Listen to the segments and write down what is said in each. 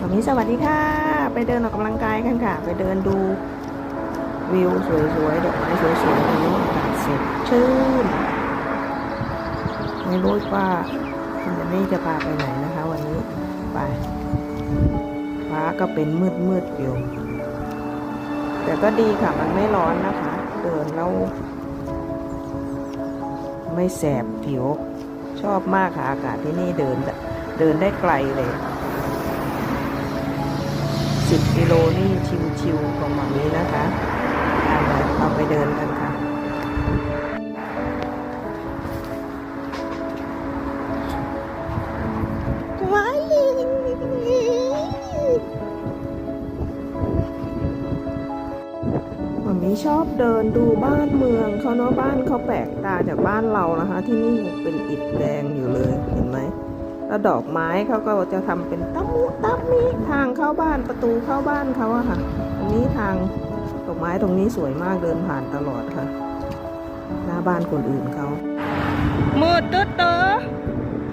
วันนี้สวัสดีค่ะ ไปเดินออกกำลังกายกันค่ะ ไปเดินดูวิวสวยๆดอกไม้สวยๆวันนี้อากาศสดชื่น ไม่รู้ว่าคุณจะนี่จะพาไปไหนนะคะ วันนี้ไปฟ้าก็เป็นมืดๆอยู่ แต่ก็ดีค่ะมันไม่ร้อนนะคะ เดินแล้วไม่แสบผิวชอบมากค่ะอากาศที่นี่เดินเดินได้ไกลเลย สิบกิโลนี่ชิวๆของหมามีนะคะเอาไปเอาไปเดินกันค่ะว้ายหมามีชอบเดินดูบ้านเมืองเขาเนาะบ้านเขาแปลกตาจากบ้านเรานะคะ ที่นี่เป็นอิฐแด แล้วดอกไม้เขาก็จะทำเป็นตับมุตับมีทางเข้าบ้านประตูเข้าบ้านเขาอะค่ะอันนี้ทางดอกไม้ตรงนี้สวยมากเดินผ่านตลอดค่ะ หน้าบ้านคนอื่นเขามืดตึ๊ดเตอ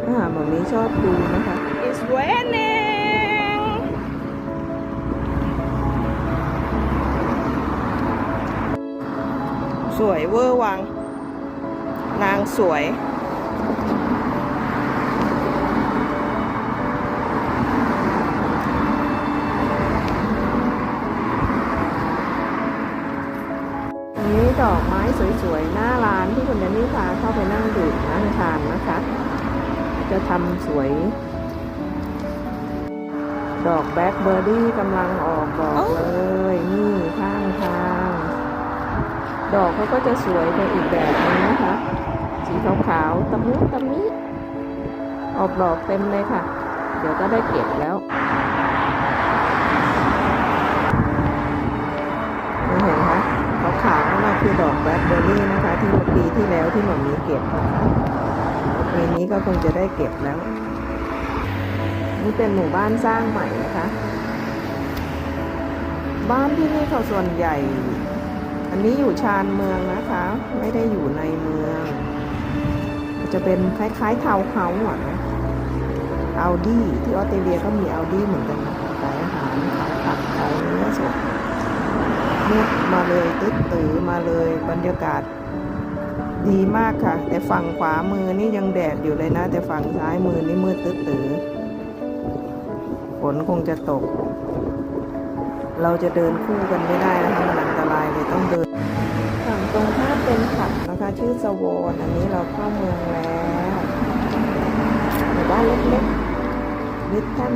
อ่าหมอมีชอบดูนะคะ It's raining สวยเวอร์วัง นางสวย ดอกไม้สวยๆ หน้าร้านที่คุณเดนนี่พาเข้าไปนั่งดื่มนั่งทานนะคะ จะทำสวย ดอกแบล็คเบอร์รี่กำลังออกดอกเลย นี่ข้างทาง ดอกเขาก็จะสวยไปอีกแบบนึงนะคะ สีขาวๆตะมุตะมิออกดอกเต็มเลยค่ะ เดี๋ยวก็ได้เก็บแล้ว นี่เห็นคะขาวๆนั่นนะคือดอก แบล็คเบอร์รี่นะคะ ที่เมื่อปีที่แล้วที่หมอมีเก็บนะคะปีนี้ก็คงจะได้เก็บแล้ว นี่เป็นหมู่บ้านสร้างใหม่นะคะ บ้านที่นี่เขาส่วนใหญ่ อันนี้อยู่ชานเมืองนะคะ ไม่ได้อยู่ในเมือง จะเป็นคล้ายๆเทาเฮาส์อะนะอัลดี้ที่ออสเตรเลียก็มีอัลดี้เหมือนกันนะขายอาหารขายผักขายเนื้อสด มืดมาเลยตึ๊ดตือมาเลยบรรยากาศ ดีมากค่ะ แต่ฝั่งขวามือนี่ยังแดดอยู่เลยนะ แต่ฝั่งซ้ายมือนี่มืดตึ๊ดตือฝนคงจะตก เราจะเดินคู่กันไม่ได้นะคะมันอันตรายเลยต้องเดินฝั่งตรงข้ามเป็นผับนะคะ ชื่อสวอนอันนี้เราเข้าเมืองแล้วหมู่บ้านเล็กๆลิทเทิล